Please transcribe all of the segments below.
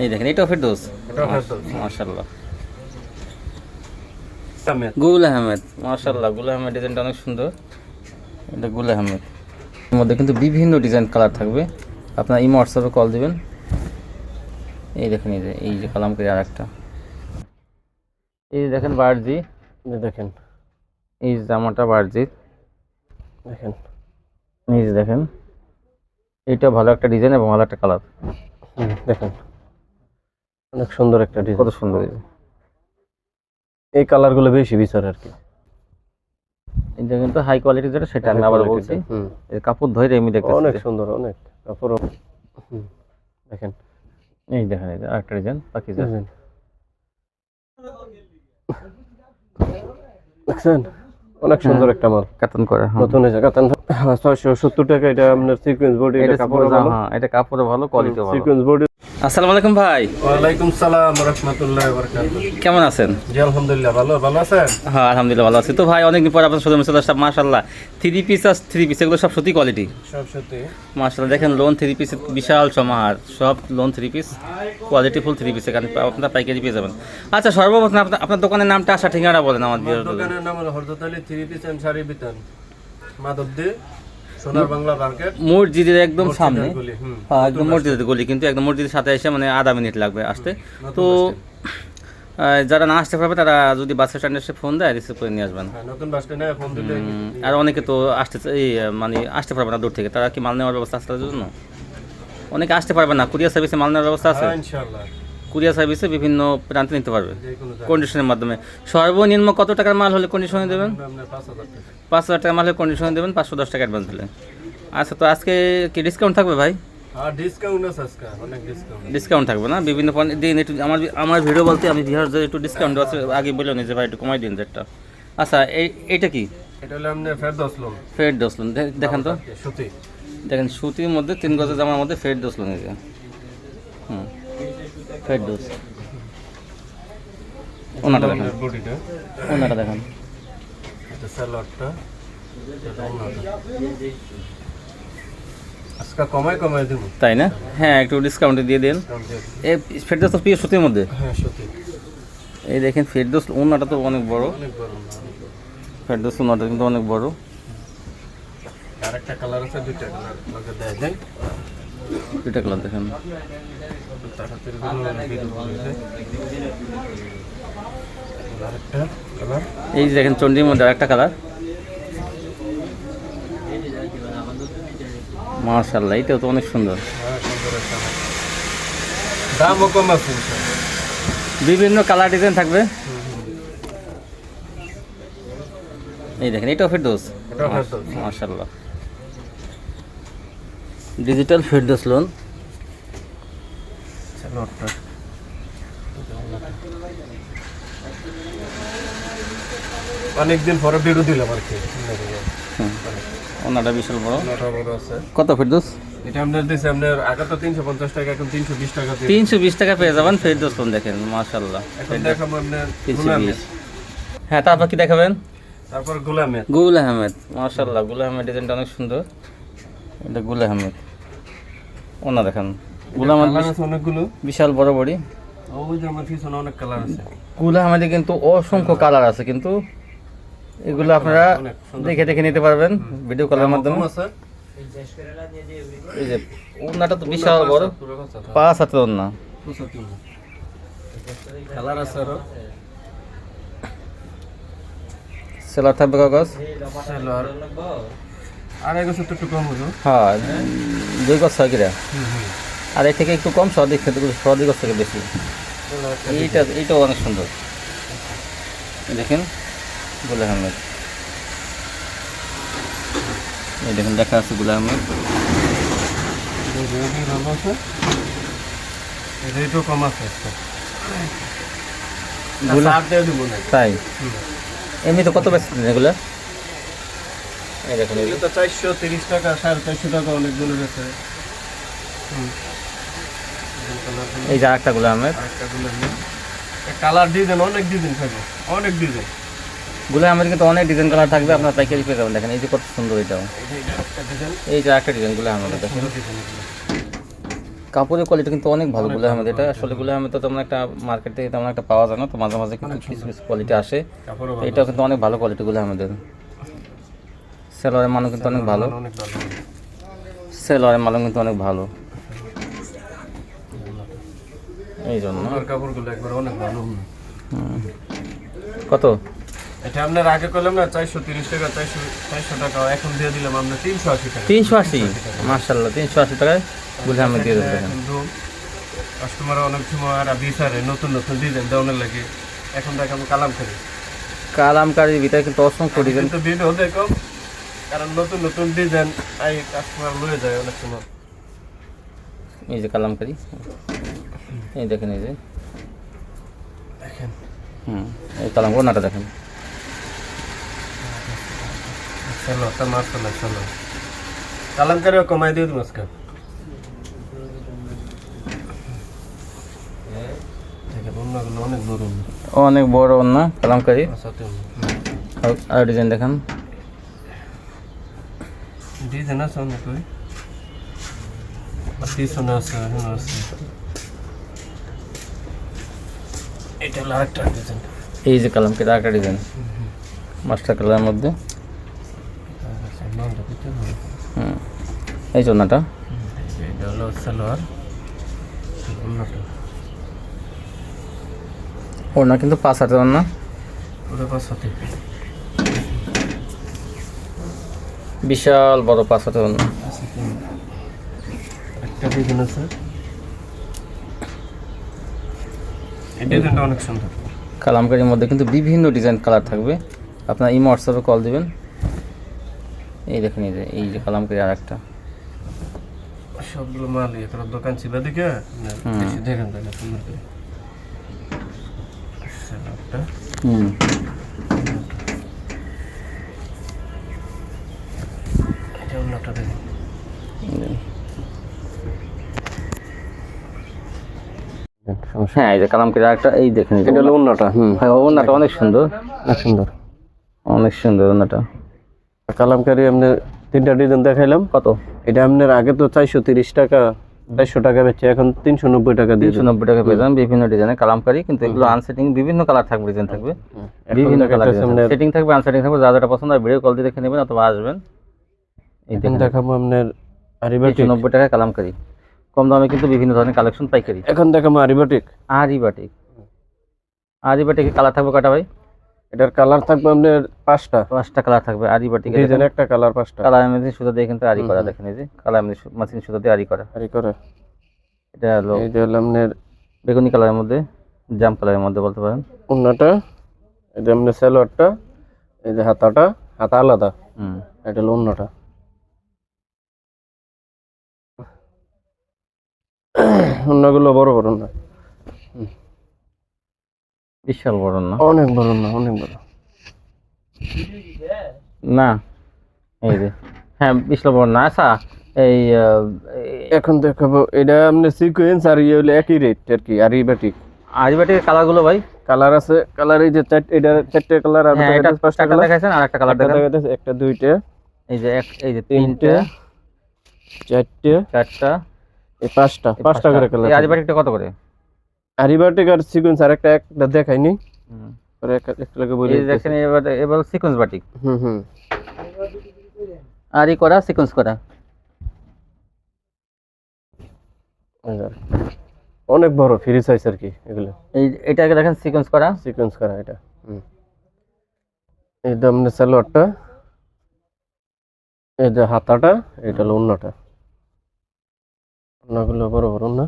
এই দেখেন এটাও ফেরদৌস। মাশাল্লাহ গুল আহমেদ মাশাল্লাহ গুল আহমেদ ডিজাইনটা অনেক সুন্দর। এটা গুল আহমেদ। এর মধ্যে কিন্তু বিভিন্ন ডিজাইন কালার থাকবে। আপনার ইমো হোয়াটসঅ্যাপে কল দিবেন। এই দেখেন এই যে এই যে কালামকারি আর একটা এই যে দেখেন বার্জি। দেখেন। এই যে জামাটা বার্জি। দেখেন। এই যে দেখেন। এটা ভালো একটা ডিজাইন এবং ভালো একটা কালার। দেখেন। অনেক সুন্দর একটা ডিজাইন কত সুন্দর এই কালারগুলো বেশি বিচার আর কি। এটা কিন্তু হাই কোয়ালিটি যেটা সেটা আমি আবার বলছি। এর কাপড় ধরে এমনি দেখতে অনেক সুন্দর অনেক। কাপড় দেখেন। এই দেখেন এই আরেকটা ডিজাইন বাকি দেখেন। দেখছেন? অনেক সুন্দর একটা মাল। কাতন করে হ্যাঁ নতুন এসে কাতান। ছয়শো সত্তর টাকা এটা আপনার সিকোয়েন্স বডি এটা কাপড় কাপড় ভালো। হ্যাঁ এটা কাপড়ও ভালো কোয়ালিটিও ভালো। সিকোয়েন্স বডি আসসালামু আলাইকুম ভাই। ওয়ালাইকুম সালাম রহমতুল্লাহ বরকাতুহ। কেমন আছেন? জি আলহামদুলিল্লাহ ভালো ভালো আছেন? হ্যাঁ আলহামদুলিল্লাহ ভালো আছি। তো ভাই অনেকদিন পর আপনার শোরুমে চলে আসলাম মাশাল্লাহ থ্রি পিস আর থ্রি পিস এগুলো সব সত্যি কোয়ালিটি সব সত্যি। মাশাল্লাহ দেখেন লোন থ্রি পিসের বিশাল সমাহার সব lawn three piece quality full three piece এখানে আপনার পাইকারি পেয়ে যাবেন। আচ্ছা সর্বপ্রথম আপনার আপনার দোকানের নামটা আসা ঠিকানা বলেন আমার দোকানের নাম হলো Ali three piece and sari Bitan Madhabdi Sonar Bangla market মসজিদের একদম সামনে। হ্যাঁ একদম মসজিদের গলি কিন্তু একদম মসজিদের সাথে এসে মানে আধা মিনিট লাগবে আসতে। তো যারা না আসতে পারবে তারা যদি বাস স্ট্যান্ডে এসে ফোন দেয় রিসিভ করে নিয়ে আসবেন। হ্যাঁ নতুন বাস স্ট্যান্ডে ফোন দিলে আর অনেকে তো আসতে এই মানে আসতে পারবে না দূর থেকে। তারা কি মাল নেওয়ার ব্যবস্থা আছে তাদের জন্য? অনেকে আসতে পারবে না কুরিয়ার সার্ভিসে মাল নেওয়ার ব্যবস্থা আছে? হ্যাঁ ইনশাআল্লাহ। কুরিয়ার সার্ভিসে বিভিন্ন প্রান্তে নিতে পারবে। কন্ডিশনের মাধ্যমে। সর্বনিম্ন কত টাকার মাল হলে কন্ডিশনে দেবেন? পাঁচ হাজার টাকা। মাল হলে কন্ডিশনে দেবেন পাঁচশো দশ টাকা অ্যাডভান্স দিলে। আচ্ছা তো আজকে কি ডিসকাউন্ট থাকবে ভাই? ডিসকাউন্ট থাকবে না? বিভিন্ন দিন একটু আমার আমার ভিডিও বলতে আমি ভিউয়ারদের একটু ডিসকাউন্ট আছে আগে বলে নি যে ভাই একটু কমাই দিন রেটটা আচ্ছা এই এইটা কি? এটা হলো আপনার ফের দশ লোন ফেড দোসলুন দেখেন তো। সুতি। দেখেন সুতির মধ্যে তিন গজের জামার মধ্যে ফেড এই যে। হুম। ফেড দোস ওনাটা দেখেন। ওনাটা দেখেন। স্যালাডটা আজকে কমাই কমাই দেবো। তাই না? হ্যাঁ একটু ডিসকাউন্টে দিয়ে দিন। এই ফেড দোস তো প্রিয় সুতির মধ্যে? হ্যাঁ সুতি এই দেখেন ফেড দোস ওনাটা তো অনেক বড়। অনেক বড় না। ফেড দোস ওনাটা কিন্তু অনেক বড়। আরেকটা কালার আছে দুইটা কালার দেয় কালার দেখেন। এই যে দেখেন চন্ডির মধ্যে আরেকটা কালার মার্শাল্লাহ এটাও তো অনেক সুন্দর। সুন্দর একটা কালার। দামও কম আছে বিভিন্ন কালার ডিজাইন থাকবে। এই দেখেন এটাও ফেরদৌস। মার্শাল্লাহ ডিজিটাল ফেরদোস লোন অনেকদিন পরে ভিডিও দিলাম আর কি। ওনাটা বিশাল বড়। কত ফেরদোস এটা আপনার দিচ্ছে আপনার আগে তো তিনশো পঞ্চাশ টাকা এখন তিনশো বিশ টাকা তিনশো বিশ টাকা পেয়ে যাবেন ফেরদোস দেখেন মার্শাল্লাহ এখন দেখাবো আপনার তিনশো বিশ। হ্যাঁ তারপর কি দেখাবেন? তারপর গুলামের। গুল আহমেদ মার্শাল্লাহ গুল আহমেদ ডিজাইনটা অনেক সুন্দর। এটা গুল আহমেদ। ওনা দেখেন। গুল আহমেদ অনেকগুলো। বিশাল বড় বড়ি। ওই যে আমার পিছনে অনেক কালার আছে। গুল আহমেদে কিন্তু অসংখ্য কালার আছে কিন্তু এগুলো আপনারা দেখে দেখে নিতে পারবেন ভিডিও কলের মাধ্যমে। এই যে ওনাটা তো বিশাল বড়। পাঁচ হাতের ওনা। কালার আছে আরও। সেলার থাকবে কাগজ। সালোয়ার আর এক বছর তো একটু কম হলো। হ্যাঁ দুই ছয় কিরা? আর এর থেকে একটু কম সর্দিক খেতে সর্দিক গজ থেকে বেশি। এইটা এইটাও অনেক সুন্দর। দেখেন গুল আহমেদ। এই দেখেন দেখা আছে। গুল আহমেদ কম আছে তাই? এমনি তো কত বেশি এগুলো? এই দেখুন এগুলো তো চারশো তিরিশ টাকা সাড়ে চারশো টাকা অনেকগুলো এই যে আরেকটা গুল আহমেদ কালার ডিজাইন অনেক ডিজাইন অনেক ডিজাইনগুলো কিন্তু অনেক ডিজাইন কালার থাকবে আপনার পাইকারি পেয়ে যাবেন। দেখেন এই যে কত সুন্দর এটাও। এই যে একটা ডিজাইনগুলো আহমেদ দেখেন। কাপড়ের কোয়ালিটি কিন্তু অনেক ভালো গুলো আহমেদ এটা আসলে গুলো আহমেদ তো তেমন একটা মার্কেট থেকে তেমন একটা পাওয়া যায় না তো মাঝে মাঝে কিন্তু কিছু কিছু কোয়ালিটি আসে। এটাও কিন্তু অনেক ভালো কোয়ালিটি গুলো আহমেদের সেলোয়ারের মানও কিন্তু অনেক ভালো। সেলোয়ারের মানও কিন্তু অনেক ভালো। এই জন্য। কাপড়গুলো একবার অনেক ভালো। কত? এটা আপনার আগে করলাম না চারশো তিরিশ টাকা চারশো চারশো টাকা। এখন দিয়ে দিলাম আমরা তিনশো আশি টাকা। তিনশো আশি? মার্শাল্লাহ তিনশো আশি টাকায়গুলো আহমেদ দিয়ে দেবে দেখেন। কাস্টমার অনেক সময় আর বিচারে নতুন নতুন ডিজাইন দেওয়ার লাগে। এখন দেখ আমি কালাম করি কালামকারির ভিতরে কিন্তু অসংখ্য ডিজাইন কিন্তু ভিডিও দেখো। কারণ নতুন নতুন ডিজাইন এই কাস্টমার লয়ে যায় অনেক সময়। এই যে কালামকারি। এই দেখেন এই যে। দেখেন। হুম এই কালাম ওনাটা দেখেন। চলো তা মাছ চলো চলো কালামকারিও কমাই দিয়ে দিব আজকে। অনেক বড় না কালামকারি। আর- আর ডিজাইন দেখান। ডিজাইন আছে অনেক ওই আর পিছনে আছে এখানে আছে এটা হলো আরেকটা ডিজাইন এই যে কালামকারি আরেকটা ডিজাইন মাস্টার কালারের মধ্যে। হুম। এই জন্যটা এটা হলো সালোয়ার। ওনা কিন্তু পাঁচ হাতের ওনা। ওটা পাঁচ সাথে বিশাল বড় ওনা একটা ডিজাইন আছে ডিজাইনটা অনেক সুন্দর। কালামকারির মধ্যে কিন্তু বিভিন্ন ডিজাইন কালার থাকবে। আপনার ইমো হোয়াটসঅ্যাপে কল দিবেন। এই দেখেন এই যে এই যে কালামকারি আর একটা সবগুলো মাল ইয়ে করার দোকান ছিল দিকে হুম। দেখেন তাহলে সুন্দর করে। হুম এটা অন্যটা দেখেন হ্যাঁ এই যে কালামকারি একটা এই দেখেন এটা হলো অন্যটা হুম। হ্যাঁ ওনাটা অনেক সুন্দর। অনেক সুন্দর। অনেক সুন্দর ওনাটা কালামকারি আপনার তিনটা ডিজাইন দেখাইলাম। কত? এটা আপনার আগে তো চারশো তিরিশ টাকা চারশো টাকা বেচে এখন তিনশো নব্বই টাকা দিয়ে তিনশো নব্বই টাকা পেয়ে যাবেন বিভিন্ন ডিজাইনের কালামকারি কিন্তু এগুলো আনসেটিং বিভিন্ন কালার থাকবে ডিজাইন থাকবে। বিভিন্ন কালার সেটিং থাকবে আনসেটিং থাকবে যা যেটা পছন্দ হয় ভিডিও কল দিয়ে দেখে নেবেন অথবা আসবেন। এই দেখেন। দেখাবো আপনার নব্বই টাকা কালামকারি। কম দামে কিন্তু বিভিন্ন ধরনের কালেকশন পাইকারি। এখন দেখাবো আরিবাটিক আরি বাটিক আরি বাটিকে কালার থাকবে কটা ভাই? এটার কালার থাকবে আপনার পাঁচটা। পাঁচটা কালার থাকবে আরি বাটিকে ডিজাইন একটা কালার পাঁচটা। কালার মেশিন সুতো দিয়ে কিন্তু আরি করা দেখেন এই যে কালার মেশিন সুতো দিয়ে আরি করা। আরি করে। এটা হলো এই যে হলো আপনার বেগুনি কালারের মধ্যে জাম কালারের মধ্যে বলতে পারেন। অন্যটা এই যে আপনার সালোয়ারটা এই যে হাতাটা হাতা আলাদা। হুম। এটা হলো অন্যটা অন্যগুলো বড় বড় না। বিশাল বড় না? অনেক বড় না অনেক বড়। না এই যে। হ্যাঁ বিশাল বড় না আচ্ছা এই এখন দেখাবো এটা আপনার সিকোয়েন্স আর ইয়ে হলো একই রেট আর কি আরিবাটিক আরি বাটিকের কালারগুলো ভাই। কালার আছে কালার এই যে এটা চারটে কালার আর হ্যাঁ এটা পাঁচটা কালার দেখাইছেন আর একটা কালার দেখাইতেছে, একটা দুইটা এই যে এক এই যে তিনটে চারটে। চারটা। এই পাঁচটা পাঁচটা করে কালার এই আরি কত করে? আরিবাটিক আর সিকোয়েন্স আর একটা একটা দেখাইনি। পরে একটা একটা লাগে বলে এই দেখেন এবার এবার সিকোয়েন্স বাটিক হুম হুম। আরি করা সিকোয়েন্স করা। অনেক বড় ফ্রি সাইজ আর কি এগুলো। এই এটাকে দেখেন সিকোয়েন্স করা। সিকোয়েন্স করা এটা হুম। এই দামনে সালোয়ারটা এই যে হাতাটা এটা হলো অন্যটা অন্যগুলো বড় বড় না।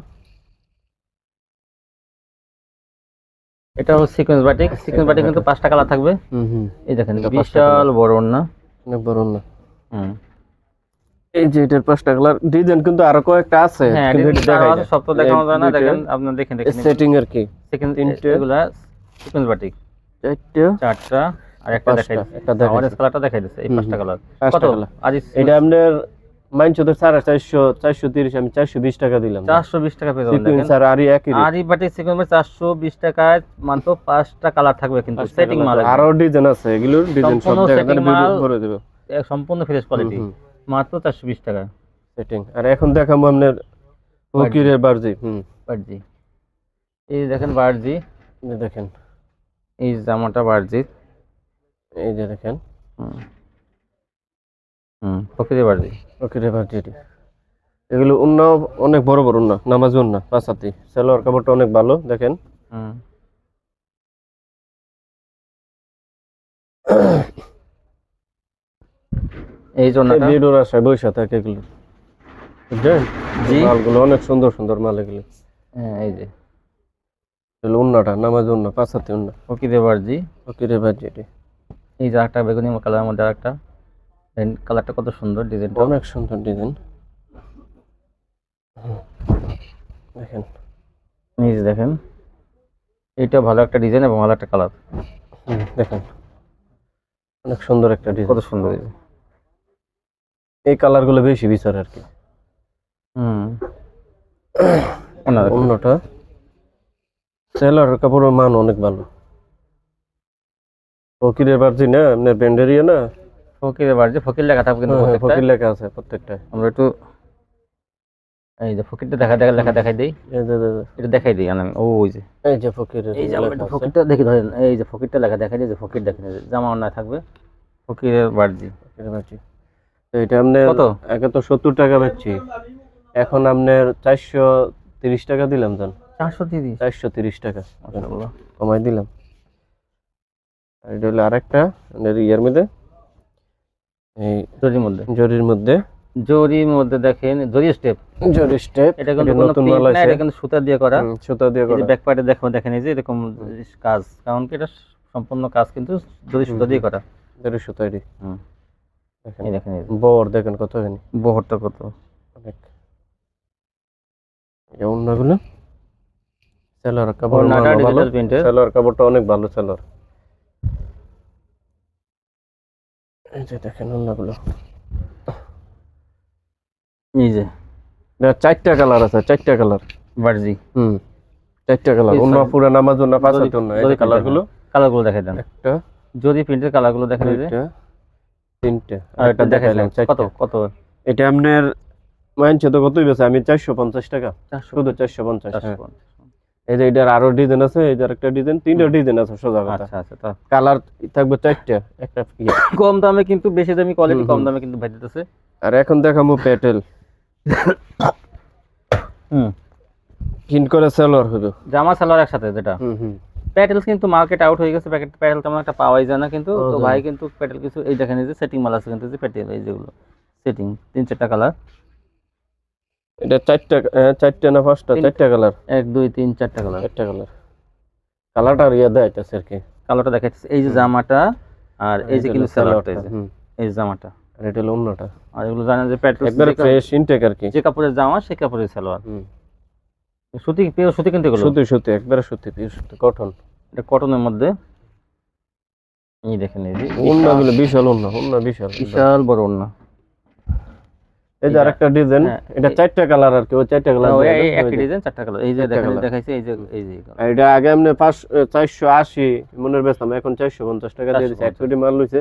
এটা হলো সিকোয়েন্স বাটিক সিকোয়েন্স বাটিক কিন্তু পাঁচটা কালার থাকবে। হুম এই দেখেন বিশাল বড় না। অনেক বড় না। হুম। এই যে এটার পাঁচটা কালার ডিজাইন কিন্তু আরও কয়েকটা আছে হ্যাঁ কিন্তু এটা এটা দেখাই সব তো দেখানো যায় না দেখেন আপনার দেখেন দেখেন সেটিং আর কি। সেকেন্ড। এগুলা সিকোয়েন্স বাটিক চারটে। চারটা আর একটা দেখাই একটা দেখাই অরেঞ্জ কালারটা দেখাই দিচ্ছে এই পাঁচটা কালার কত। আজ এটা আপনার মাইনছো তো সাড়ে চারশো চারশো তিরিশ আমি চারশো বিশ টাকা দিলাম। চারশো বিশ টাকা পেয়ে যাবেন আর আরই একই rate। আর এই বাটিক সিকোয়েন্স চারশো বিশ টাকায় মাত্র পাঁচটা কালার থাকবে কিন্তু সেটিং। মাল। আরও ডিজাইন আছে এগুলো ডিজাইন সব জায়গায় করে দেবো। সম্পূর্ণ ফ্রেশ কোয়ালিটি মাত্র চারশো বিশ টাকা সেটিং আর এখন দেখাবো আপনার ফকিরের বার্জি। হুম। বার্জি। এই দেখেন বার্জি। দেখেন। এই জামাটা বার্জি এই যে দেখেন। হুম। হুম বার্জি ফকিরের বার্জি এগুলো উন্না অনেক বড় বড় উন্না নামাজি উন্না পাঁচাতি সেলোয়ার কাপড়টা অনেক ভালো দেখেন। হুম। এই জন্যটা ভিডিওর আশায় বৈশা থাকে এগুলো। বুঝলেন? জি। মালগুলো অনেক সুন্দর সুন্দর মাল এগুলো। হ্যাঁ এই যে। এগুলো উন্নাটা নামাজি উন্না পাঁচাতি উন্না। ফকিরে বার্জি বার্জি এই যে একটা বেগুনি কালারের মধ্যে একটা কালারটা কত সুন্দর ডিজাইনটা অনেক সুন্দর ডিজাইন দেখেন। যে দেখেন এটা ভালো একটা ডিজাইন এবং ভালো একটা কালার দেখেন। অনেক সুন্দর একটা ডিজাইন কত সুন্দর এই এই কালারগুলো বেশি বিচার আর কি। হুম। অন্যটা। সেলার কাপড়ের মান অনেক ভালো। ফকিরের বার্জি না আপনার ব্যান্ডেরিয়া না ফকিরে বার্জি ফকির লেখা থাকবে কিন্তু হ্যাঁ, হ্যাঁ, ফকির লেখা আছে প্রত্যেকটা আমরা একটু এই যে ফকিরটা দেখা দেখা লেখা দেখাই দেই। যে যে- যে- এটা দেখাই দিই আনাম ও ওই যে। এই যে ফকিরের এই যে আমরা। ফকিরটা দেখি ধরেন এই যে ফকিরটা লেখা দেখাই দিই যে ফকির দেখেন জামা অন্যায় থাকবে ফকিরের বার্জি ফকিরের বার্জি তো এটা আপনার কত? আগে তো সত্তর টাকা বেচছি। এখন আপনার চারশো তিরিশ টাকা দিলাম জান। চারশো তিরিশ? চারশো তিরিশ টাকা। কমাই দিলাম। এটা হলো আরেকটা ইয়ের মধ্যে। এই জরির মধ্যে। জরির মধ্যে। জরির মধ্যে দেখেন জরি স্টেপ জরি স্টেপ এটা কিন্তু নতুন মাল আছে। এটা কিন্তু সুতা দিয়ে করা। সুতা দিয়ে করা। ব্যাক পার্টে দেখো দেখেন এই যে এরকম কাজ। কারণ কি এটা সম্পূর্ণ কাজ কিন্তু জরি সুতা দিয়ে করা। জরি সুতা এটি হুম। দেখেন। এই দেখেন। বর দেখেন কতখানি বহরটা কত। অনেক। এই অন্যগুলো সেলার কাপড় সেলার কাপড়টা অনেক ভালো। সেলার এই যে দেখেন অন্যগুলো। এই যে চারটা কালার আছে চারটা কালার। বার্জি। হুম চারটা কালার অন্য. পুরা নামাজ পাঁচ হাতে এই যে জরি কালার print গুলো কালারগুলো। দেখাই দেন। একটা জরি প্রিন্টের কালারগুলো দেখেন এই যে দুইটা তিনটা আর এটা দেখাইলাম কত কত? এটা আপনার মাইনছে তো কতই বেছে আমি চারশো পঞ্চাশ টাকা। চারশো শুধু চারশো পঞ্চাশ চারশো হ্যাঁ। পঞ্চাশ। এই যে এটার আরও ডিজাইন আছে এই যে একটা ডিজাইন তিনটা ডিজাইন আছে সোজা কথা। আচ্ছা আচ্ছা তা। কালার থাকবে চারটা একটা ইয়ে। কম দামে কিন্তু বেশি দামি কোয়ালিটি কম দামে কিন্তু ভাই দিতেছে। আর এখন দেখাবো প্যাটেল হুম। কিন করে সেলর শুধু জামা সালোয়ার একসাথে যেটা। হুম হুম। প্যাটেলস কিন্তু মার্কেট আউট হয়ে গেছে প্যাকেট প্যাটেল তেমন একটা পাওয়াই যায় না কিন্তু। তো ভাই কিন্তু প্যাটেল কিছু এই দেখেন এই যে সেটিং মাল আছে কিন্তু যে প্যাটেল এই যেগুলো। সেটিং তিন চারটা কালার এটা চারটা চারটা না পাঁচটা? চারটা কালার এক দুই তিন চারটা কালার চারটা কালার কালারটা ইয়ে দেয় আর কি। কালারটা দেখাচ্ছে এই যে জামাটা আর এই যে কিন্তু সালোয়ারটা এই জামাটা। আর এটা হলো অন্যটা। আর এগুলো জানেন যে প্যাটেল একবারে ফ্রেশ ইনটেক আর কি। যে কাপড়ের জামা সেই কাপড়ের সালোয়ার। হুম। সুতি পিওর সুতি কিন্তু এগুলো? সুতি সুতি একবারে সুতি পিওর সুতি কটন এটা কটনের মধ্যে। এই দেখেন এই যে অন্যগুলো বিশাল অন্য অন্য বিশাল। বিশাল বড় ওড়না এই যে আরেকটা ডিজাইন হ্যাঁ, এটা চারটা কালার আর কি ওই চারটা কালার ও, এই একই ডিজাইন চারটা কালার এই যে চারটা দেখেন দেখাইছে এই যে এই যে এটা আগে পাঁচ চারশো আশি মনের বেচতাম এখন চারশো পঞ্চাশ টাকা দিয়ে এক কোটি মাল লইছে।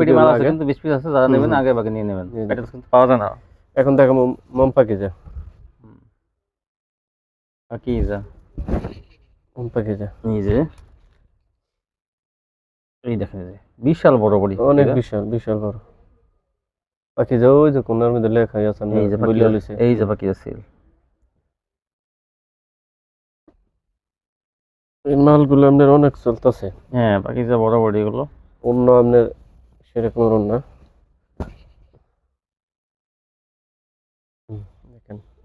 পেটি মাল আছে কিন্তু বিশ পিস আছে যারা নেবেন আগে নিয়ে নেবেন। কিন্তু পাওয়া যায় না। এখন দেখো মম আর কি যা? মম যা। এই যে। এই দেখেন বিশাল বড় বড়ি। অনেক বিশাল বিশাল বড়। পাখি যা ওই যে কোনার মধ্যে লেখা আছে এই যে বাকি লইছে এই যে বাকি আছে। এই মালগুলো আপনার অনেক চলতেছে। হ্যাঁ বাকি যে বড় বড়ি গুলো অন্য আপনার সেরকম অন্য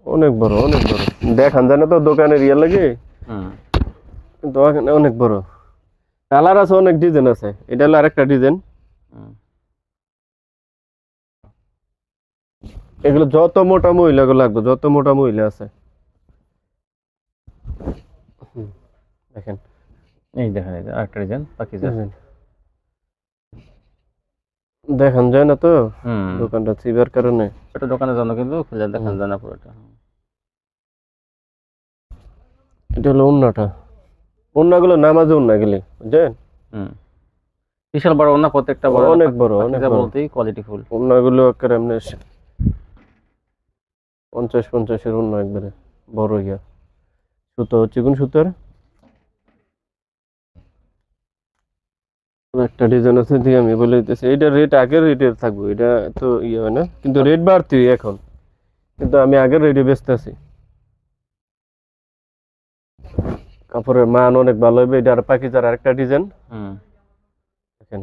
অনেক বড় অনেক বড়। দেখান জানে তো দোকানের ইয়ে লাগে। কিন্তু অনেক বড়। কালার আছে অনেক ডিজাইন আছে। এটা হলো আরেকটা ডিজাইন। এগুলো যত মোটা মহিলা গুলো লাগবে যত মোটা মহিলা আছে। দেখেন। এই দেখেন এই আরেকটা ডিজাইন বাকি দেখেন। যায় না তো? দোকানটা চিবার কারণে। এটা দোকানের জন্য কিন্তু খুলে দেখান যায় না পুরোটা। এটা হলো নামাজে অন্য গেলে বুঝছেন? হুম। বিশাল বড় ওনা প্রত্যেকটা বড় অনেক বড় অনেক বলতেই কোয়ালিটি ফুল অন্যগুলো একেবারে এমনি পঞ্চাশ পঞ্চাশের অন্য একবারে। বড় ইয়া সুতো হচ্ছে কোন সুতোর? একটা ডিজাইন আছে দিয়ে আমি বলে দিতেছি এটা রেট আগের রেটের থাকবে এটা তো ইয়ে হয় না কিন্তু রেট বাড়তি এখন। কিন্তু আমি আগের রেটে বেচতে আছি। কাপড়ের মান অনেক ভালো হবে এটা আর পাকিজার আরেকটা ডিজাইন হুম। দেখেন।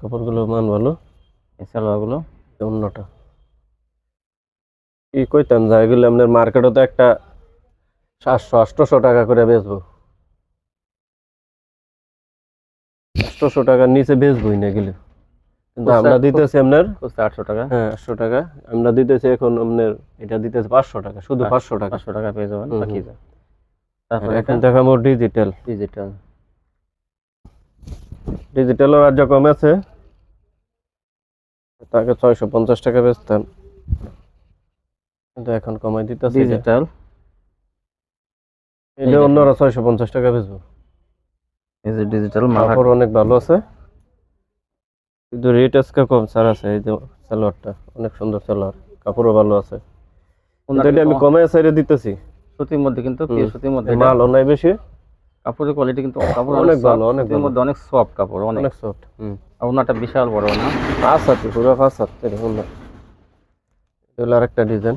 কাপড়গুলো মান ভালো। সালোয়ারগুলো অন্যটা। কি কইতাম যা এগুলো আপনার মার্কেটে তো একটা সাতশো আটশোশো টাকা করে বেচবো। আটশোশো টাকার নিচে বেচবোই না এগুলো। কিন্তু আমরা দিতেছি আপনার আটশো টাকা। হ্যাঁ আটশো টাকা। আমরা দিতেছি এখন আপনার এটা দিতেছি পাঁচশো টাকা শুধু পাঁচশো টাকা। পাঁচশো টাকা পেয়ে যাবেন বাকি। যা। তারপরে এখন দেখাবো ডিজিটাল ডিজিটাল ডিজিটালও রাজ্য কমেছে তাকে ছয়শো পঞ্চাশ টাকা বেচতেন। কিন্তু এখন কমাই দিতেছে ডিজিটাল এটা। অন্যরা ছয়শো পঞ্চাশ টাকা বেচবো। এই যে ডিজিটাল কাপড় অনেক ভালো আছে। কিন্তু রেট আজকে কম ছাড় আছে এই যে সালোয়ারটা অনেক সুন্দর সালোয়ার কাপড়ও ভালো আছে। আমি কমে সাইডে দিতেছি। সুতির মধ্যে কিন্তু সুতির মধ্যে মালও নাই বেশি। কাপড়ের কোয়ালিটি কিন্তু কাপড় অনেক ভালো, অনেক ভালো। মধ্যে অনেক সফট কাপড় অনেক। অনেক সফট হুম। আর ওনাটা বিশাল বড় না? পাঁচ হাতে পুরো পাঁচ হাত দেখুন না। এগুলো আরেকটা ডিজাইন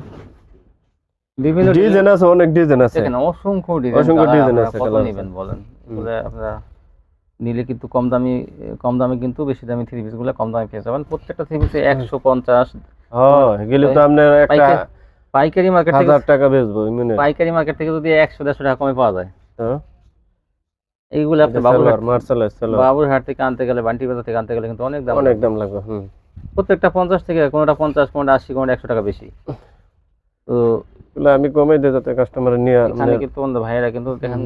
বিভিন্ন ডিজাইন আছে অনেক ডিজাইন আছে। দেখেন অসংখ্য ডিজাইন অসংখ্য design আছে, কত নেবেন বলেন। এগুলো আপনারা নিলে কিন্তু কম দামি কম দামে কিন্তু বেশি দামি থ্রি পিসগুলো কম দামে পেয়ে যাবেন। প্রত্যেকটা থ্রি পিসে একশো পঞ্চাশ হ্যাঁ এগুলো তো আপনার একটা পাইকারি- পাইকারি মার্কেট থেকে হাজার টাকা বেচবো পাইকারি মার্কেট থেকে যদি একশো দেড়শো টাকা কমে পাওয়া যায়। হ্যাঁ। এইগুলো আপনি বাবুরহাট সালোয়ার মার্শাল সালোয়ার। বাবুরহাট থেকে আনতে গেলে বান্টি বাজার থেকে আনতে গেলে কিন্তু অনেক দাম অনেক দাম লাগবে হুম। প্রত্যেকটা পঞ্চাশ থেকে কোনোটা পঞ্চাশ কোনোটা আশি কোনোটা একশো টাকা বেশি। তো আমি কমে দিই যাতে কাস্টমার নিয়ে এখানে কিন্তু আমাদের ভাইয়েরা কিন্তু দেখেন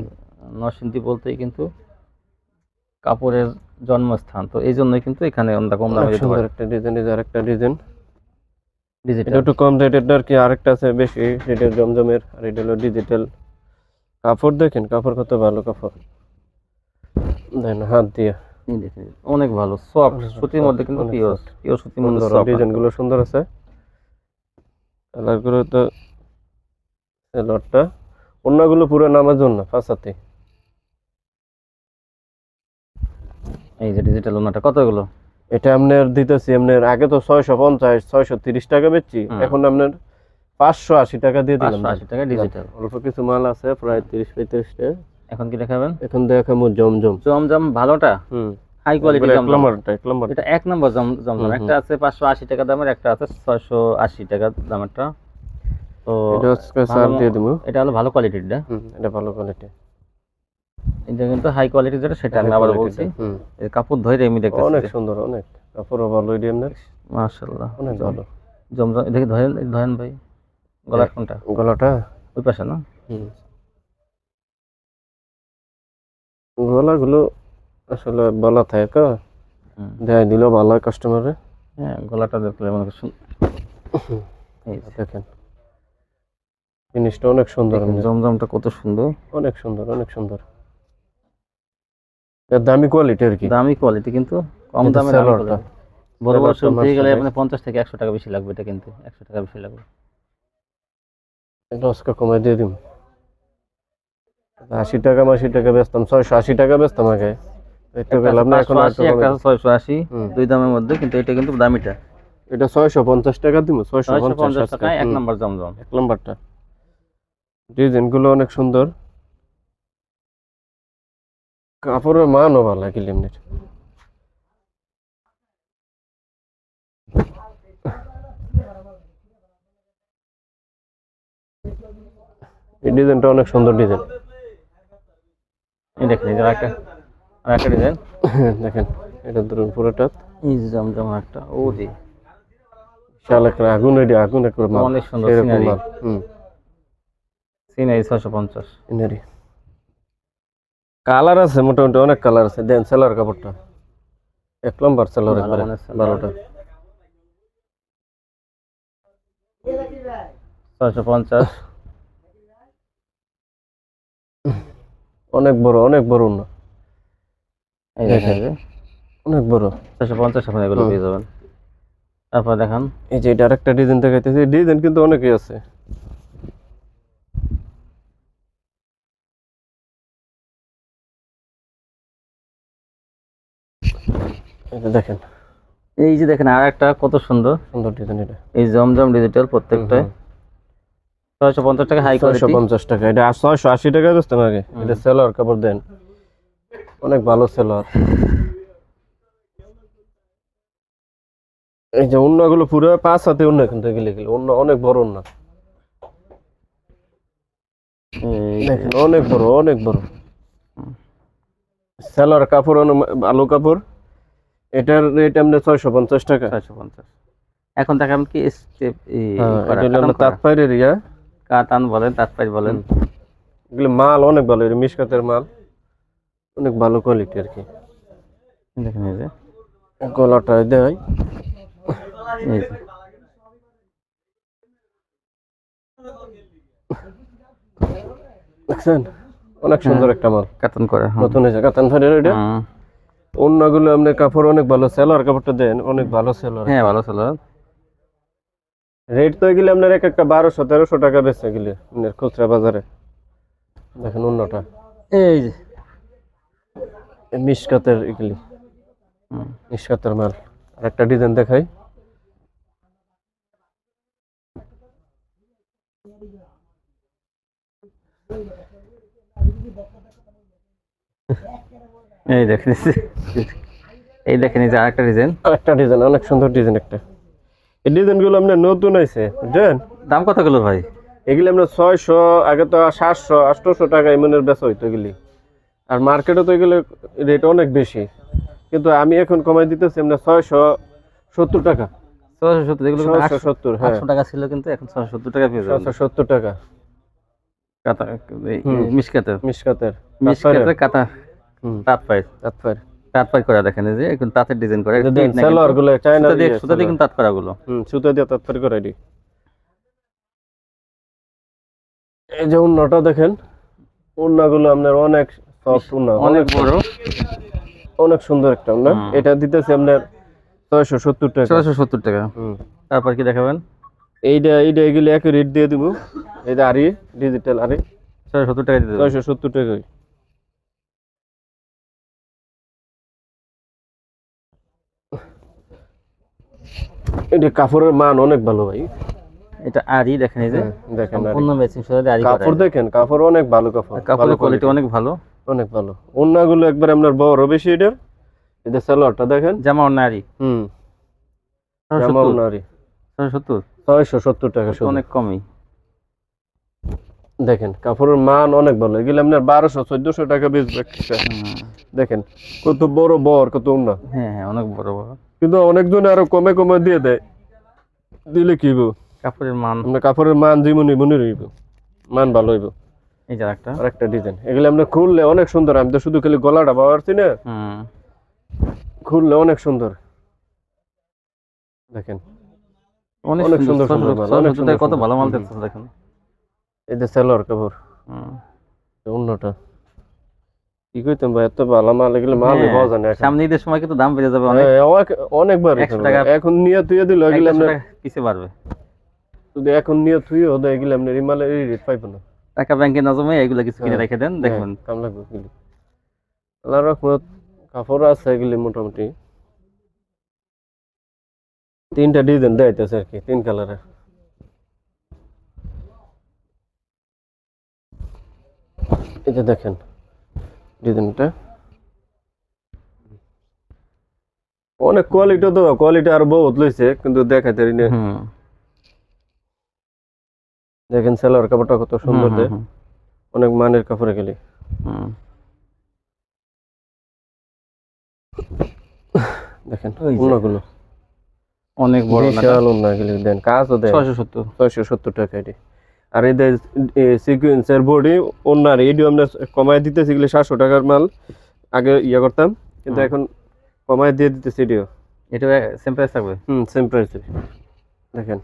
নরসিংদী বলতেই কিন্তু কাপড়ের জন্মস্থান। তো এই জন্যই কিন্তু এখানে আমরা কম দামে দিতে পারি। একটা ডিজাইন এই আরেকটা ডিজাইন ডিজিটাল একটু কম রেটের আর কি আরেকটা আছে বেশি রেটের জমজমের আর এটা হলো ডিজিটাল কাপড় দেখেন কাপড় কত ভালো কাপড়। দেন হাত দিয়ে। এই দেখেন, অনেক ভালো সফট সুতির মধ্যে কিন্তু পিওর পিওর সুতির মধ্যে গুলো সুন্দর আছে। কালারগুলো তো লটটা অন্যগুলো পুরো নামার জন্য পাঁচাতে এই যে ডিজিটাল ওনাটা কত এগুলো? এটা আপনার দিতেছি আপনার আগে তো ছয়শো পঞ্চাশ ছয়শো তিরিশ টাকা বেচছি এখন আপনার পাঁচশো আশি টাকা দিয়ে দিলাম। আশি টাকা ডিজিটাল অল্প কিছু মাল আছে প্রায় তিরিশ পঁয়ত্রিশ টাকা এখন কি দেখাবেন? এখন দেখাবো জমজম। জমজম ভালোটা? হুম। হাই কোয়ালিটি এক জমজম। এটা এক নম্বর জম জমজম। একটা আছে পাঁচশো আশি টাকা দামের একটা আছে ছয়শো আশি টাকা দামেরটা। তো এটা হচ্ছে স্যার দিয়ে দিব। এটা হলো ভালো এটা ভালো কোয়ালিটি এটা কিন্তু হাই কোয়ালিটি যেটা সেটা আমি আবার বলছি। কাপড় ধরে এমনি অনেক সুন্দর অনেক। কাপড়ও ভালো এটি আপনার? মাশাআল্লাহ। অনেক ভালো। জমজম দেখি ধরেন ধরেন ভাই। গলার কোনটা? গলাটা? ওই পাশে না? হুম। গলাগুলো আসলে বলা থাকে। তো দেয় দিল ভালো কাস্টমারে হ্যাঁ গলাটা দেখলে মনে করছেন দেখেন। জিনিসটা অনেক সুন্দর দেখেন জমজমটা কত সুন্দর। অনেক সুন্দর অনেক সুন্দর। দামি কোয়ালিটি আর কি। দামি কোয়ালিটি কিন্তু কম দামে দামি বড় বড় সালোয়ারটা শুনতে গেলে মাশাআল্লাহ। আপনার পঞ্চাশ থেকে একশো টাকা বেশি লাগবে এটা কিন্তু একশো টাকা বেশি লাগবে। এটা কমাই দিয়ে দিম। আশি টাকা আশি টাকা বেচতাম ছয়শো আশি টাকা বেচতাম আগে। একটু গেলাম না এখন 580, আর একটু একটা কমাই- আছে ছয়শো আশি দুই দামের মধ্যে কিন্তু এটা কিন্তু দামিটা। এটা ছয়শো পঞ্চাশ টাকা দিব ছয়শো পঞ্চাশ। টাকায় এক নম্বর জমজম। এক নম্বরটা। ডিজাইনগুলো অনেক সুন্দর। কাপড়ের মানও ভালো লাগিল এমনির এই ডিজাইনটা অনেক সুন্দর ডিজাইন। দেখেন যে একটা আর একটা ডিজাইন দেখেন এটা ধরুন পুরোটা। এই জমজম একটা ও দি শাল একটা আগুন এটি আগুন একটা মাল। অনেক সুন্দর। মাল হুম। সিনারি ছয়শো পঞ্চাশ। এনারি কালার আছে মোটামুটি অনেক কালার আছে। দেন সেলার কাপড়টা। এক নম্বর সেলার একবারে বারোটা। ছয়শো পঞ্চাশ। অনেক বড় অনেক বড় না। অনেক বড়। চারশো পঞ্চাশ আপনি এগুলো পেয়ে যাবেন। তারপর দেখান। এই যে এটা আরেকটা ডিজাইন দেখাইতেছি ডিজাইন কিন্তু অনেকেই আছে। দেখেন। এই যে দেখেন আর একটা কত সুন্দর। সুন্দর ডিজাইন এটা। এই জমজম ডিজিটাল প্রত্যেকটাই 650 টাকা হাই কোয়ালিটি 650 টাকা। এটা 680 টাকা দস্তান আগে। এটা সেলার কাপড় দেন। অনেক ভালো সেলার এই যে অন্যগুলো পুরো পাঁচ হাতে অন্য কিন্তু এগুলো এগুলো। অন্য অনেক বড় অন্য অনেক বড় অনেক বড়। সেলার কাপড় আলু কাপড়। এটার রেট আমরা ছয়শো পঞ্চাশ টাকা। ছয়শো পঞ্চাশ। এখন তাকে আমি কি স্টেপ তাঁত পাইরের ইয়া। কাতান বলেন তাঁতপাই বলেন। এগুলো মাল অনেক ভালো এটা মিসকাতের মাল। অনেক ভালো কোয়ালিটি আর কি। দেখেন এই যে। গলাটা দেয় এই যে। দেখছেন? অনেক সুন্দর একটা মাল। কাতান করে হ্যাঁ। নতুন হয়েছে কাতান ফাইডের এটা অন্যগুলো আপনি কাপড় অনেক ভালো সেলার কাপড়টা দেন অনেক ভালো সেলার হ্যাঁ ভালো ছিল রেট তো এগুলি আপনার এক একটা বারোশো তেরোশো টাকা বেচে গেলে আপনার খুচরা বাজারে। দেখেন অন্যটা। এই যে। মিসকাতের এগুলি। মিসকাতের মাল। আর একটা ডিজাইন দেখাই। এই দেখেন। এই দেখেন এই যে আরেকটা ডিজাইন। একটা ডিজাইন অনেক সুন্দর ডিজাইন একটা। এই ডিজাইনগুলো আপনার নতুন হয়েছে বুঝলেন দাম কত গেল ভাই? এগুলি আমরা ছয়শো আগে তো সাতশো আটশোশো টাকা এমনের বেচা হইতো এগুলি। আর মার্কেটে তো এগুলো রেট অনেক বেশি। কিন্তু আমি এখন কমাই দিতেছি আমরা ছয়শো সত্তর টাকা। ছয়শো সত্তর এগুলো ছয়শো সত্তর হ্যাঁ। টাকা ছিল কিন্তু এখন ছয়শো সত্তর টাকা পেয়ে ছয়শো সত্তর টাকা। কাতা। মিসকাতের তাঁত পাই করা দেখেন যে এখন তাঁতের ডিজাইন করে এটা গুলো চায়না সুতা দিয়ে সুতা দিয়ে কিন্তু তাঁত করা গুলো। হুম সুতা দিয়ে তাৎপর করে দি এই যে উন্নাটা দেখেন উন্নাগুলো আপনার অনেক সফট উন্না অনেক বড়। অনেক সুন্দর একটা উন্না। এটা দিতেছি আপনার ছয়শো সত্তর টাকা। ছয়শো সত্তর টাকা। হুম। তারপর কি দেখাবেন? এইটা এইটা এগুলি একই রেট দিয়ে দিব। এইটা আরি ডিজিটাল আরি ছয়শো সত্তর টাকা দিতে ছয়শো সত্তর টাকা এটা কাপড়ের মান অনেক ভালো ভাই। এটা আরি দেখেন এই যে। হ্যাঁ, দেখেন আরি। সম্পূর্ণ ম্যাচিং সুতা দিয়ে কাপড় দেখেন কাপড় অনেক ভালো কাপড় কাপড়ের কোয়ালিটি অনেক ভালো। অনেক ভালো। একবার আপনার বড় বেশি এটার। এটা সালোয়ারটা দেখেন। জামা হুম। জামা টাকা শুধু অনেক কমই। দেখেন কাপড়ের মান অনেক ভালো। এগুলো আপনার বারোশো চোদ্দশো টাকা বেচবে দেখেন কত বড় বর কত উন্না হ্যাঁ হ্যাঁ অনেক বড় বড়। কিন্তু অনেকজন আরও কমে কমে দিয়ে দেয়। দিলে কি হইব? কাপড়ের মান। আপনার কাপড়ের মান যেমনি মনে রইব। মান ভালো হইব। এই যে একটা আর একটা ডিজাইন এগুলো আমরা খুললে অনেক সুন্দর। আমি তো শুধু খালি গলাটা পাওয়ারছি না। হুম। খুললে অনেক সুন্দর। দেখেন। অনেক সুন্দর সুন্দর মাল, অনেক সুন্দর কত ভালো মাল সুন্দর। দেখেন। এই যে সেলোয়ার কাপড়। হুম। অন্যটা। কি কইতাম ভাই এত ভালো মাল এগুলো মাল হ্যাঁ, পাওয়া যায় না সামনে ঈদের সময় কিন্তু দাম বেড়ে যাবে অনেক। হ্যাঁ, অনেক-। এখন নিয়ে তুই দিল এগুলো আপনার টাকা বাড়বে। যদি এখন নিয়ে তুই হতো এগুলো আপনার এই মালের এই রেট পাইবো না। টাকা ব্যাংকে না জমে এগুলো কিছু কিনে হ্যাঁ, রেখে দেন দেখবেন। কাম লাগবে এগুলি। আল্লাহ রহমত কাপড় আছে এগুলি মোটামুটি। তিনটা ডিজাইন দেখাইতেছে আর কি তিন কালারের যে দেখেন ডিজাইনটা অনেক কোয়ালিটি তো কোয়ালিটি আর বহুত লইছে কিন্তু দেখাইতে পারি না। দেখেন সেলার কাপড়টা কত সুন্দর দেয় অনেক মানের কাপড়ে গেলি। দেখেন অন্যগুলো। অনেক বড় বিশাল অন্য গেলি দেন কাজও দেয় ছয়শো সত্তর। ছয়শো সত্তর টাকা এটি। আর এই সিকুয়েন্সের বডি অন্যার এডিও আমরা কমায় দিতেছি এগুলি সাতশো টাকার মাল। আগে ইয়ে করতাম কিন্তু এখন কমায় দিয়ে দিতেছি এটিও এটা সেম প্রাইস থাকবে? হুম সেম প্রাইস দেখেন।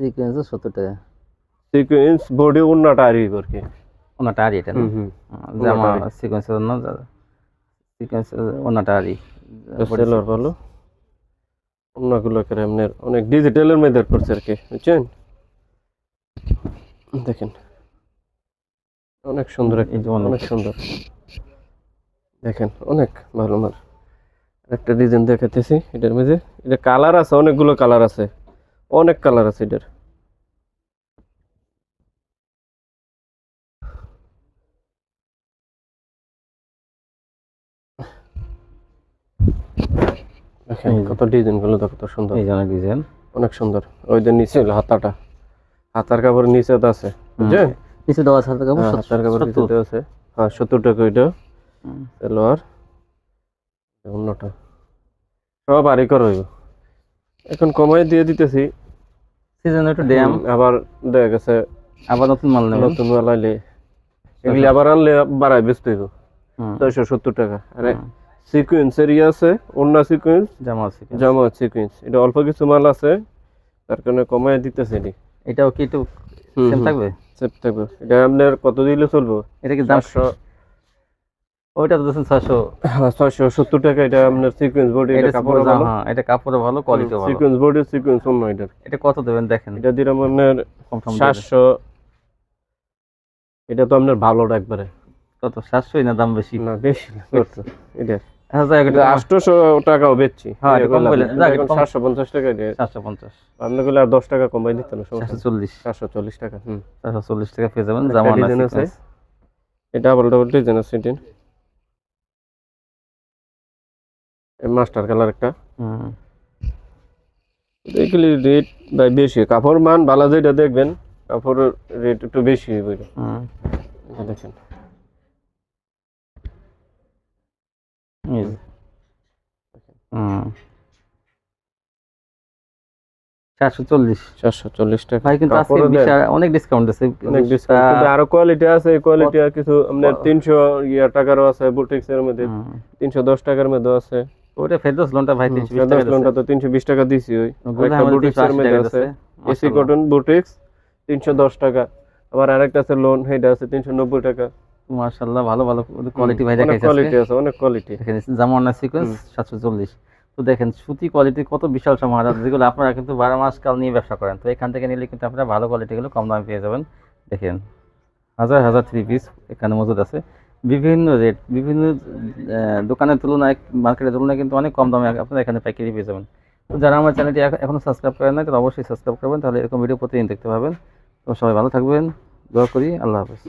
সিকোয়েন্স সত্তর টাকা। সিকুয়েন্স বডি অন্যটা আর আর কি ওনাটা আরি এটা না? হুম হুম। জামা ওনাটা সিকোয়েন্সের অন্য সিকোয়েন্স ওনাটা আরি সেলোয়ার ভালো। অন্যগুলো করে আপনার অনেক ডিজিটালের মধ্যে করছে আর কি বুঝছেন? দেখেন। অনেক সুন্দর অনেক- সুন্দর। দেখেন অনেক ভালো মাল। একটা ডিজাইন দেখাতেছি এটার মধ্যে। এটা কালার আছে অনেকগুলো কালার আছে। অনেক কালার আছে এটার। দেখেন কত ডিজাইনগুলো তো কত সুন্দর। এই ডিজাইন অনেক সুন্দর। ওই যে নিচে হাতাটা। হাতার কাপড় নিচে আছে বুঝছেন? নিচে দেওয়া আছে হাতের কাপড় হ্যাঁ, হাতার কাপড়। নিচে আছে। হ্যাঁ সত্তর টাকা ওইটা। সালোয়ার অন্যটা। সব আরই কর হইব। এখন কমাই দিয়ে দিতেছি। সিজন একটু ড্যাম। আবার দেখা গেছে আবার নতুন মাল নেবেন। নতুন মাল আইলে এগুলি আবার আনলে বাড়ায় বেচতে হইব। ছয়শো সত্তর টাকা। আরে হুম। সিকুয়েন্সের ইয়ে আছে অন্য সিকুয়েন্স জামা কি? জামা সিকুয়েন্স এটা অল্প কিছু মাল আছে তার কারণে কমাই দিতেছে এটি। এটাও কি একটু সেম থাকবে? সেভ থাকবে। এটা আপনার কত দিলে চলবো? এটা কি দাম ওইটা তো ছয়শো। হ্যাঁ ছয়শো সত্তর টাকা এটা আপনার সিকুয়েন্স বোর্ড এটা এটা কাপড় ভালো? হ্যাঁ এটা কাপড় ভালো কোয়ালিটি ভালো। সিকুয়েন্স বডি সিকুয়েন্স অন্য এটার। এটা কত দেবেন দেখেন। এটা দিলাম আপনার সম সাতশো। এটা তো আপনার ভালোটা একবারে। কত? সাতশোই না দাম বেশি? না বেশি না। এটা। আটশোশো টাকাও বেচছি। হ্যাঁ। সাতশো পঞ্চাশ টাকা দিয়ে সাতশো পঞ্চাশ। আপনি গুলো আর দশ টাকা কমাই দিতেন সাতশো চল্লিশ। সাতশো চল্লিশ টাকা হুম। চল্লিশ টাকা পেয়ে যাবেন একটা আছে। এটা ডাবল ডাবল ডিজাইন আছে এটির মাস্টার কালার একটা। এগুলি রেট ভাই বেশি। কাপড় মান ভালো যেটা দেখবেন কাপড়ের রেট একটু বেশি। এটা দেখেন চারশো চল্লিশ চারশো চল্লিশ টাকা ভাই কিন্তু আজকে কাপড়ও দেয়। বিশাল অনেক ডিসকাউন্ট আছে। অনেক ডিসকাউন্ট কিন্তু আরও কোয়ালিটি আছে কোয়ালিটি কিছু তিনশো টাকারও আছে বুটিক্স এর মধ্যে তিনশো দশ টাকার মধ্যে আছে। ওটা ফেরদৌস লোনটা ভাই টাকা লোনটা তো তিনশো বিশ টাকা দিছি ওই। ওগুলো একটা বুটিক্স এর মধ্যে আছে। এসি কটন বুটিক্স তিনশো দশ টাকা। আবার আরেকটা আছে লোন সেটা আছে তিনশো নব্বই টাকা। মাশাআল্লাহ ভালো ভালো কোয়ালিটি ভাই দেখাইছে কোয়ালিটি আছে অনেক কোয়ালিটি দেখেন জামা অন্য সিকোয়েন্স সাতশো চল্লিশ। তো দেখেন সুতি কোয়ালিটি কত বিশাল সমাহার আছে, যেগুলো আপনারা কিন্তু বারো মাস কাল নিয়ে ব্যবসা করেন। তো এখান থেকে নিলে কিন্তু আপনারা ভালো কোয়ালিটিগুলো কম দামে পেয়ে যাবেন। দেখেন হাজার হাজার থ্রি পিস এখানে মজুদ আছে। বিভিন্ন রেট বিভিন্ন দোকানের তুলনায় মার্কেটের তুলনায় কিন্তু অনেক কম দামে আপনারা এখানে পাইকারি পেয়ে যাবেন। তো যারা আমার চ্যানেলটি এখ- এখনও সাবস্ক্রাইব করেন না তারা অবশ্যই সাবস্ক্রাইব করবেন তাহলে এরকম ভিডিও প্রতিদিন দেখতে পাবেন। তো সবাই ভালো থাকবেন দোয়া করি আল্লাহ হাফেজ।